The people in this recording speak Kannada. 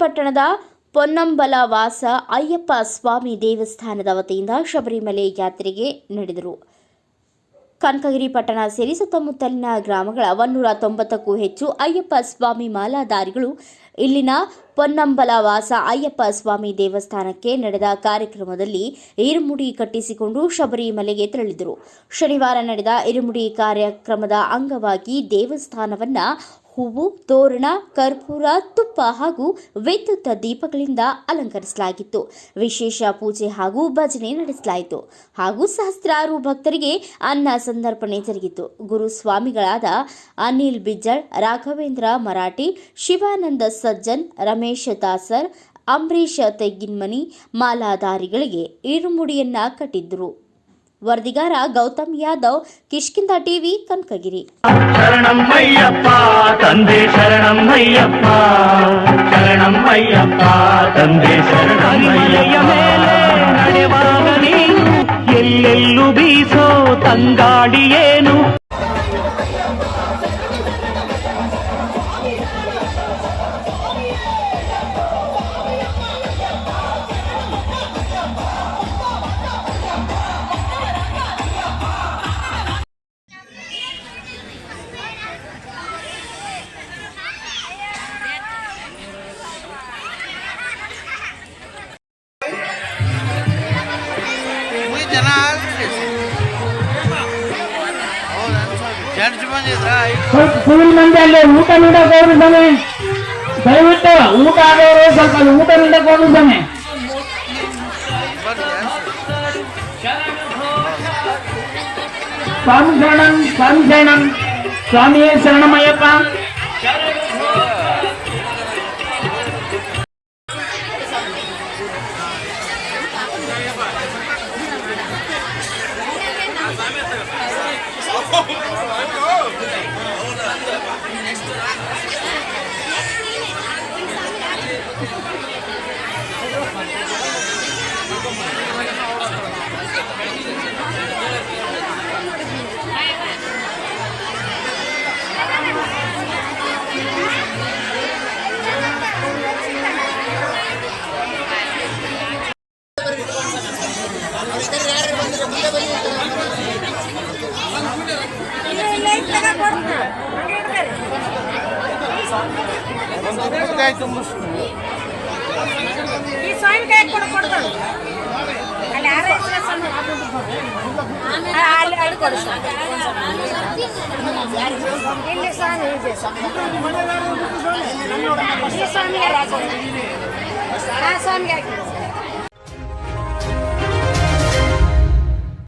ಪಟ್ಟಣದ ಪೊನ್ನಂಬಲ ವಾಸ ಅಯ್ಯಪ್ಪ ಸ್ವಾಮಿ ದೇವಸ್ಥಾನದ ವತಿಯಿಂದ ಶಬರಿಮಲೆ ಯಾತ್ರೆಗೆ ನಡೆದರು. ಕನಕಗಿರಿ ಪಟ್ಟಣ ಸೇರಿ ಸುತ್ತಮುತ್ತಲಿನ ಗ್ರಾಮಗಳ ಒನ್ನೂರ ತೊಂಬತ್ತಕ್ಕೂ ಹೆಚ್ಚು ಅಯ್ಯಪ್ಪ ಸ್ವಾಮಿ ಮಾಲಾಧಾರಿಗಳು ಇಲ್ಲಿನ ಪೊನ್ನಂಬಲ ವಾಸ ಅಯ್ಯಪ್ಪ ಸ್ವಾಮಿ ದೇವಸ್ಥಾನಕ್ಕೆ ನಡೆದ ಕಾರ್ಯಕ್ರಮದಲ್ಲಿ ಇರುಮುಡಿ ಕಟ್ಟಿಸಿಕೊಂಡು ಶಬರಿಮಲೆಗೆ ತೆರಳಿದರು. ಶನಿವಾರ ನಡೆದ ಇರುಮುಡಿ ಕಾರ್ಯಕ್ರಮದ ಅಂಗವಾಗಿ ದೇವಸ್ಥಾನವನ್ನ ಹೂವು, ತೋರಣ, ಕರ್ಪೂರ, ತುಪ್ಪ ಹಾಗೂ ವಿದ್ಯುತ್ ದೀಪಗಳಿಂದ ಅಲಂಕರಿಸಲಾಗಿತ್ತು. ವಿಶೇಷ ಪೂಜೆ ಹಾಗೂ ಭಜನೆ ನಡೆಸಲಾಯಿತು. ಹಾಗೂ ಸಹಸ್ರಾರು ಭಕ್ತರಿಗೆ ಅನ್ನ ಸಂದರ್ಪಣೆ ಜರುಗಿತು. ಗುರು ಸ್ವಾಮಿಗಳಾದ ಅನಿಲ್ ಬಿಜ್ಜಳ್, ರಾಘವೇಂದ್ರ ಮರಾಠಿ, ಶಿವಾನಂದ ಸಜ್ಜನ್, ರಮೇಶ್ ದಾಸರ್, ಅಂಬರೀಷ್ ತೆಗ್ಗಿನ್ಮನಿ ಮಾಲಾಧಾರಿಗಳಿಗೆ ಇರುಮುಡಿಯನ್ನ ಕಟ್ಟಿದ್ರು ವರದಿಗಾರ ಗೌತಮ್ ಯಾದವ್ ಕಿಷ್ಕಿಂದ ಟಿವಿ, ಕನಕಗಿರಿ. ಶರಣಂ ಅಯ್ಯಪ್ಪ ತಂದೆ ಶರಣಂ ಅಯ್ಯಪ್ಪ ಶರಣಂ ಅಯ್ಯಪ್ಪ ತಂದೆ ಶರಣಂ ಅಯ್ಯಯ್ಯ ಮೇಲೆ ನಡೆವಾಗ ನೀನು ಎಲ್ಲೆಲ್ಲೂ ಬೀಸೋ ತಂಗಾಡಿಯೇನು ಮುಗಿ ಜನ ಜಡ್ಜ್ ಬಂದಿದ್ರ ಸ್ವಲ್ಪ ಫುಲ್ ಮಂದಿ ಅಲ್ಲಿ ಊಟ ನೀಡಕ್ ಹೋಗ್ರಿ ಸ್ವಾಮಿ ದಯವಿಟ್ಟು ಊಟ ಆಗೋರು ಸ್ವಲ್ಪ ಅಲ್ಲಿ ಊಟ ನೀಡಕ್ ಹೋಗ್ರಿ ಸ್ವಾಮಿ ಸ್ವಾಮಿ ಶರಣಂ ಸ್ವಾಮಿ ಶರಣಂ ಸ್ವಾಮಿಯೇ ಶರಣಮಯ್ಯಪ್ಪ Gracias. ಈ ಸ್ವಾಮಿ ಕೈ ಕೊಡು ಕೊಡ್ತಾನೆ ಅಲ್ಲಿ ಯಾರ ಹೆಸರು ಸ್ವಾಮಿ? ಆ, ಅಲ್ಲಿ ಅಲ್ಲಿ ಕೊಡು ಸ್ವಾಮಿ. ಇಲ್ಲಿ ಸ್ವಾಮಿ ಇದೆ ಸ್ವಾಮಿ. ಈ ಸ್ವಾಮಿಗೆ ಹಾಕು. ಆ ಸ್ವಾಮಿಗೆ ಹಾಕು.